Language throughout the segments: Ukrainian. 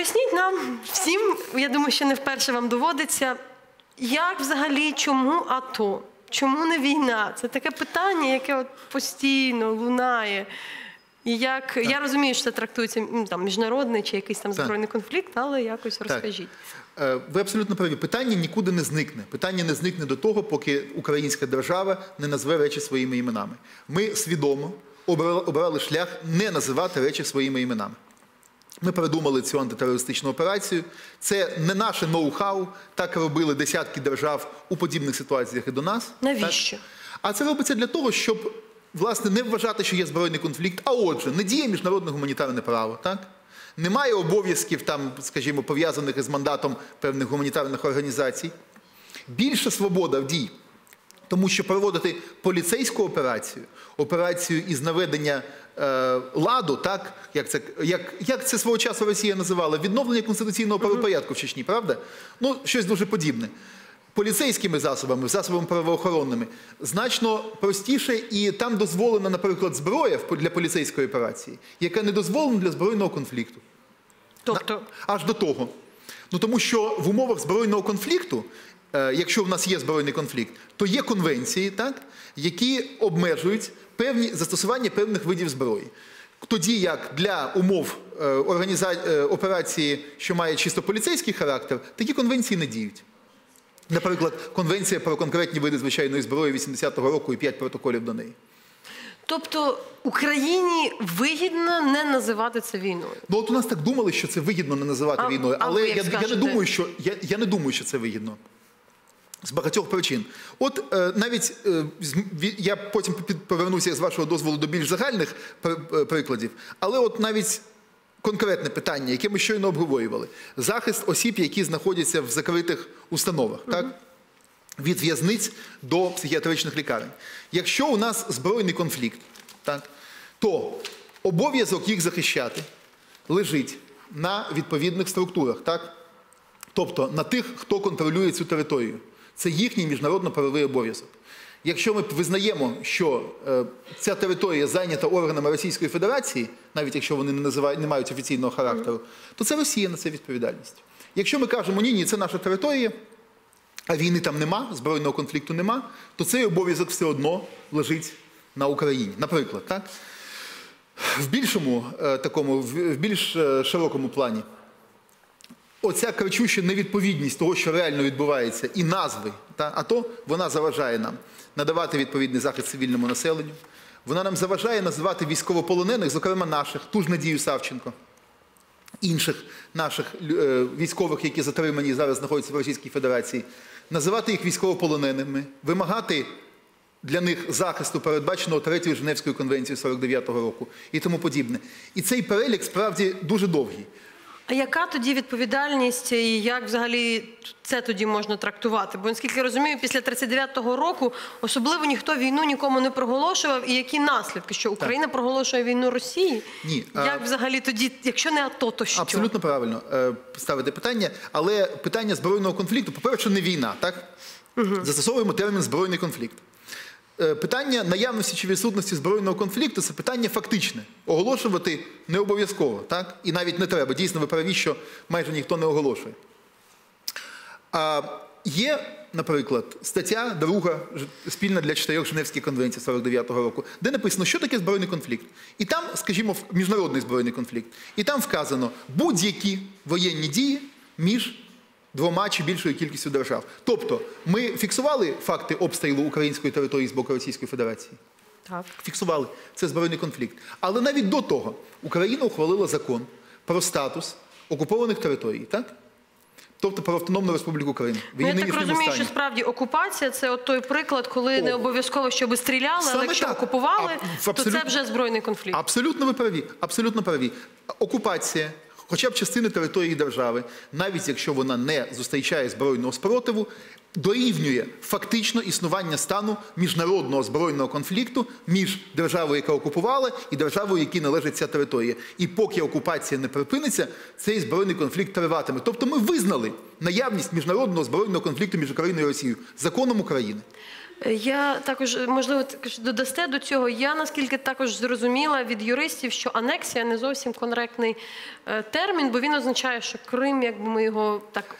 Поясніть нам всім, я думаю, що не вперше вам доводиться, як взагалі, чому АТО? Чому не війна? Це таке питання, яке от постійно лунає. І як я розумію, що це трактується там міжнародний чи якийсь там Так. збройний конфлікт, але якось Так. розкажіть. Е, Ви абсолютно праві. Питання нікуди не зникне. Питання не зникне до того, поки українська держава не назве речі своїми іменами. Ми свідомо обрали шлях не називати речі своїми іменами. Ми придумали цю антитерористичну операцію. Це не наше ноу-хау. Так робили десятки держав у подібних ситуаціях і до нас. Навіщо? Так? А це робиться для того, щоб власне не вважати, що є збройний конфлікт. А отже, не діє міжнародне гуманітарне право, так? Немає обов'язків, там, скажімо, пов'язаних із мандатом певних гуманітарних організацій. Більша свобода в дій. Тому що проводити поліцейську операцію, операцію із наведення е, ладу, так як це як, як це свого часу Росія називала, відновлення конституційного правопорядку в Чечні, правда? Ну, щось дуже подібне. Поліцейськими засобами, засобами правоохоронними значно простіше, і там дозволена, наприклад, зброя для поліцейської операції, яка не дозволена для збройного конфлікту. Тобто, Аж до того. Ну тому що в умовах збройного конфлікту, якщо в нас є збройний конфлікт, то є конвенції, так, які обмежують певні застосування певних видів зброї. Тоді як для умов е, організа... е, операції, що має чисто поліцейський характер, такі конвенції не діють. Наприклад, конвенція про конкретні види звичайної зброї 80-го року і 5 протоколів до неї. тобто Україні вигідно не називати це війною. Ну от у нас так думали, що це вигідно не називати А- війною, але я, я не думаю, що я, я не думаю, що це вигідно. З багатьох причин. От е, навіть е, я потім повернуся з вашого дозволу до більш загальних е, прикладів, але от навіть конкретне питання, яке ми щойно обговорювали: захист осіб, які знаходяться в закритих установах, так? від в'язниць до психіатричних лікарень. Якщо у нас збройний конфлікт, так, то обов'язок їх захищати лежить на відповідних структурах, так? тобто на тих, хто контролює цю територію. Це їхній міжнародно-правовий обов'язок. Якщо ми визнаємо, що е, ця територія зайнята органами Російської Федерації, навіть якщо вони не, називають, не мають офіційного характеру, то це Росія на це відповідальність. Якщо ми кажемо, ні, ні, це наша територія, а війни там нема, збройного конфлікту нема, то цей обов'язок все одно лежить на Україні. Наприклад, так? В більшому е, такому, в більш е, широкому плані, оця кричуща невідповідність того, що реально відбувається, і назви та АТО, вона заважає нам надавати відповідний захист цивільному населенню. Вона нам заважає називати військовополонених, зокрема наших, ту ж Надію Савченко, інших наших е, військових, які затримані зараз знаходяться в Російській Федерації, називати їх військовополоненими, вимагати для них захисту, передбаченого Третьою Женевською конвенцією 49-го року і тому подібне. І цей перелік справді дуже довгий. А яка тоді відповідальність і як взагалі це тоді можна трактувати? Бо наскільки я розумію, після 39-го року особливо ніхто війну нікому не проголошував. І які наслідки? Що Україна проголошує війну Росії? Ні, а- Як взагалі тоді, якщо не АТО, то що? Абсолютно правильно е, ставити питання, але питання збройного конфлікту, по-перше, не війна, так? Застосовуємо термін збройний конфлікт. Е, Питання наявності чи відсутності збройного конфлікту це питання фактичне. Оголошувати не обов'язково, так? І навіть не треба. Дійсно, ви праві, що майже ніхто не оголошує. А є, наприклад, стаття друга спільна для чотирьох Женевських конвенцій 49-го року, де написано, що таке збройний конфлікт. І там, скажімо, міжнародний збройний конфлікт. І там вказано будь-які воєнні дії між двома чи більшою кількістю держав. Тобто, ми фіксували факти обстрілу української території з боку Російської Федерації. Так. Фіксували це збройний конфлікт. Але навіть до того Україна ухвалила закон про статус окупованих територій, так? Тобто про Автономну Республіку Крим. Ну, я так розумію, стані. що справді окупація це от той приклад, коли О. не обов'язково, щоб стріляли, але якщо так. окупували, А, то це вже збройний конфлікт. Абсолютно ви праві. Абсолютно праві. Окупація, хоча б частини території держави, навіть якщо вона не зустрічає збройного спротиву, дорівнює фактично існування стану міжнародного збройного конфлікту між державою, яка окупувала, і державою, якій належить ця територія. І поки окупація не припиниться, цей збройний конфлікт триватиме. Тобто ми визнали наявність міжнародного збройного конфлікту між Україною і Росією законом України. Я також можливо також додасте до цього. Я наскільки також зрозуміла від юристів, що анексія не зовсім коректний е, термін, бо він означає, що Крим, якби ми його так.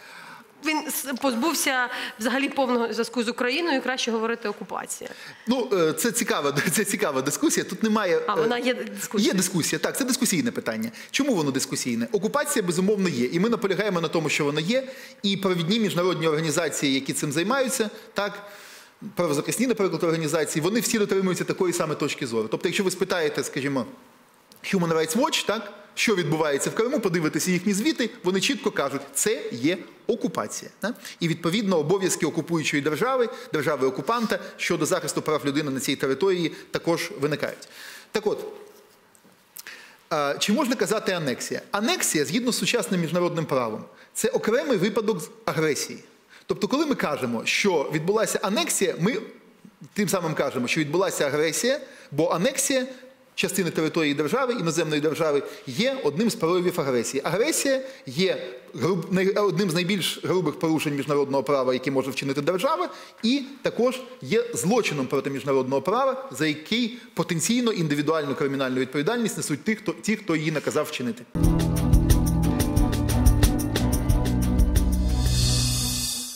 Він позбувся взагалі повного зв'язку з Україною, і краще говорити окупація. Ну, е, це цікава, це цікава дискусія. Тут немає. А е, вона є дискусія. Є дискусія, так, це дискусійне питання. Чому воно дискусійне? Окупація безумовно є, і ми наполягаємо на тому, що вона є. І провідні міжнародні організації, які цим займаються, так. Правозахисні, наприклад, організації, вони всі дотримуються такої саме точки зору. Тобто, якщо ви спитаєте, скажімо, Human Rights Watch, так, що відбувається в Криму, подивитися їхні звіти, вони чітко кажуть, це є окупація. Так? І відповідно обов'язки окупуючої держави, держави окупанта щодо захисту прав людини на цій території також виникають. Так от. Чи можна казати анексія? Анексія, згідно з сучасним міжнародним правом, це окремий випадок агресії. Тобто, коли ми кажемо, що відбулася анексія, ми тим самим кажемо, що відбулася агресія, бо анексія частини території держави, іноземної держави, є одним з проявів агресії. Агресія є одним з найбільш грубих порушень міжнародного права, які може вчинити держава, і також є злочином проти міжнародного права, за який потенційно індивідуальну кримінальну відповідальність несуть ті, хто, ті, хто її наказав вчинити.